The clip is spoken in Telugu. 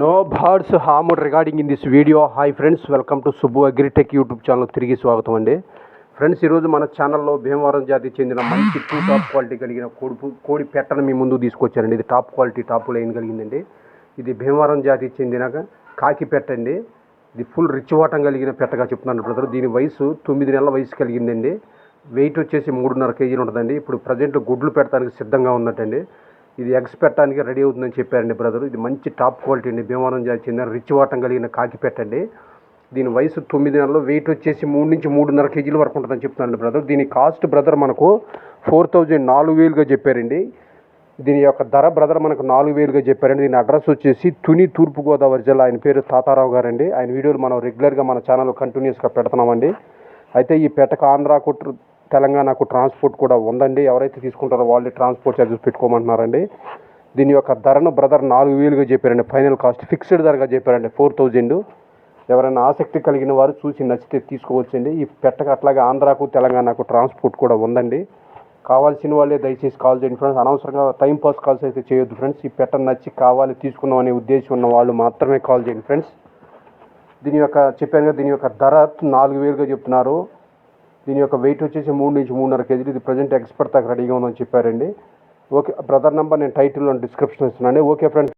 No birds harm regarding in this video hi friends welcome to Subbu agritech YouTube channel తిరిగి స్వాగతం అండి. ఫ్రెండ్స్ ఈరోజు మన ఛానల్లో భీమవరం జాతికి చెందిన మంచి టూ టాప్ క్వాలిటీ కలిగిన కోడి కోడి పెట్టను మీ ముందు తీసుకొచ్చారండి ఇది టాప్ క్వాలిటీ టాప్ లైన్ కలిగిందండి. ఇది భీమవరం జాతికి చెందిన కాకి పెట్టండి ఇది ఫుల్ రిచ్ వాటం కలిగిన పెట్టగా చెప్తున్నాను బ్రదర్. దీని వయసు తొమ్మిది నెలల వయసు కలిగిందండి. వెయిట్ వచ్చేసి మూడున్నర కేజీలు ఉంటుందండి. ఇప్పుడు ప్రజెంట్ గుడ్లు పెట్టడానికి సిద్ధంగా ఉన్నట్టండి. ఇది ఎగ్స్ పెట్టడానికి రెడీ అవుతుందని చెప్పారండి బ్రదర్. ఇది మంచి టాప్ క్వాలిటీ అండి. భీమవరం చెందిన రిచ్ వాటం కలిగిన కాకి పెట్టండి. దీని వయసు తొమ్మిది నెలలు వెయిట్ వచ్చేసి మూడు నుంచి మూడున్నర కేజీల వరకు ఉంటుందని చెప్తున్నాను బ్రదర్. దీని కాస్ట్ బ్రదర్ మనకు ఫోర్ థౌజండ్ నాలుగు వేలుగా చెప్పారండి. దీని యొక్క ధర బ్రదర్ మనకు నాలుగు వేలుగా చెప్పారండి. దీని అడ్రస్ వచ్చేసి తుని తూర్పుగోదావరి జిల్లా. ఆయన పేరు తాతారావు గారండి. ఆయన వీడియోలు మనం రెగ్యులర్గా మన ఛానల్ కంటిన్యూస్గా పెడుతున్నామండి. అయితే ఈ పెట్టకు ఆంధ్ర కుట్ర తెలంగాణకు ట్రాన్స్పోర్ట్ కూడా ఉందండి. ఎవరైతే తీసుకుంటారో వాళ్ళే ట్రాన్స్పోర్ట్ ఛార్జెస్ పెట్టుకోమంటున్నారండి. దీని యొక్క ధరను బ్రదర్ నాలుగు వేలుగా చెప్పారండి. ఫైనల్ కాస్ట్ ఫిక్స్డ్ ధరగా చెప్పారండి. Four thousand. ఎవరైనా ఆసక్తి కలిగిన వారు చూసి నచ్చితే తీసుకోవచ్చండి. ఈ పెట్టక అట్లాగే ఆంధ్రాకు తెలంగాణకు ట్రాన్స్పోర్ట్ కూడా ఉందండి. కావాల్సిన వాళ్ళే దయచేసి కాల్ చేయండి ఫ్రెండ్స్. అనవసరంగా టైం పాస్ కాల్స్ అయితే చేయొద్దు ఫ్రెండ్స్. ఈ పెట్ట నచ్చి కావాలి తీసుకుందాం అనే ఉద్దేశం ఉన్న వాళ్ళు మాత్రమే కాల్ చేయండి ఫ్రెండ్స్. దీని యొక్క చెప్పాను కదా దీని యొక్క ధర నాలుగు వేలుగా చెప్తున్నారు. దీని యొక్క వెయిట్ వచ్చేసి మూడు నుంచి మూడున్నర కేజీలు. ఇది ప్రజెంట్ ఎక్స్పర్ట్ దాకా రెడీగా ఉందని చెప్పారండి. ఓకే బ్రదర్ నెంబర్ నేను టైటిల్లో డిస్క్రిప్షన్ ఇస్తున్నాను. Okay friends